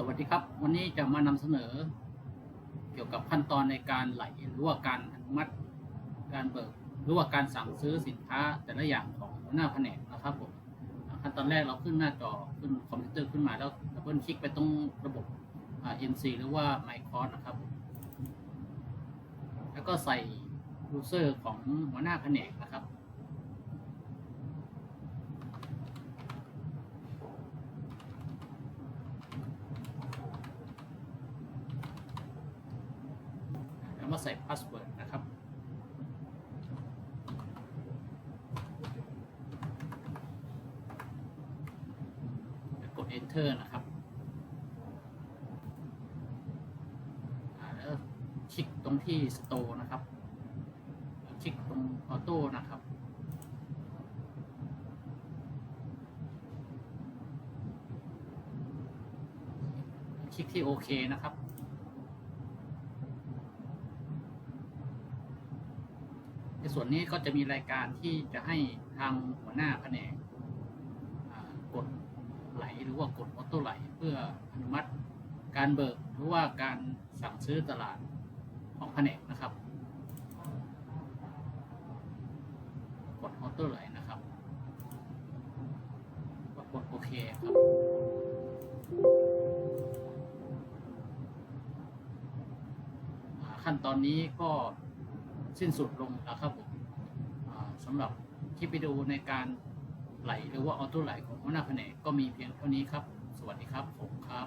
สวัสดีครับ วันนี้จะมานำเสนอ เกี่ยวกับขั้นตอนในการไหลหรือว่าการอนุมัติการเบิกหรือว่าการสั่งซื้อสินค้าแต่ละอย่างของหัวหน้าแผนกนะครับผมขั้นตอนแรกเราขึ้นหน้าจอขึ้นคอมพิวเตอร์ขึ้นมาแล้วดับเบิลคลิกไปตรงระบบอ่า MC หรือว่า Microsoft นะครับ แล้วก็ใส่ user ของหัวหน้าแผนกนะครับ แล้วมาใส่พาสเวิร์ดนะครับกด enter นะครับแล้วคลิกตรงที่ store นะครับ คลิกตรง auto นะครับคลิกที่โอเคนะครับ ในส่วนนี้ก็จะมีรายการที่จะให้ทางหัวหน้าแผนกกดไหลหรือว่ากดออโต้ไหล เพื่ออนุมัติการเบิกหรือว่าการสั่งซื้อตลาดของแผนกนะครับ กดออโต้ไหลนะครับก็กดโอเคครับขั้นตอนนี้ก็ สิ้นสุดลงแล้วครับผมสำหรับคลิปวิดีโอในการไหลหรือว่าออโต้ไหลของหัวหน้าแผนกก็มีเพียงเท่านี้ครับ สวัสดีครับผมครับ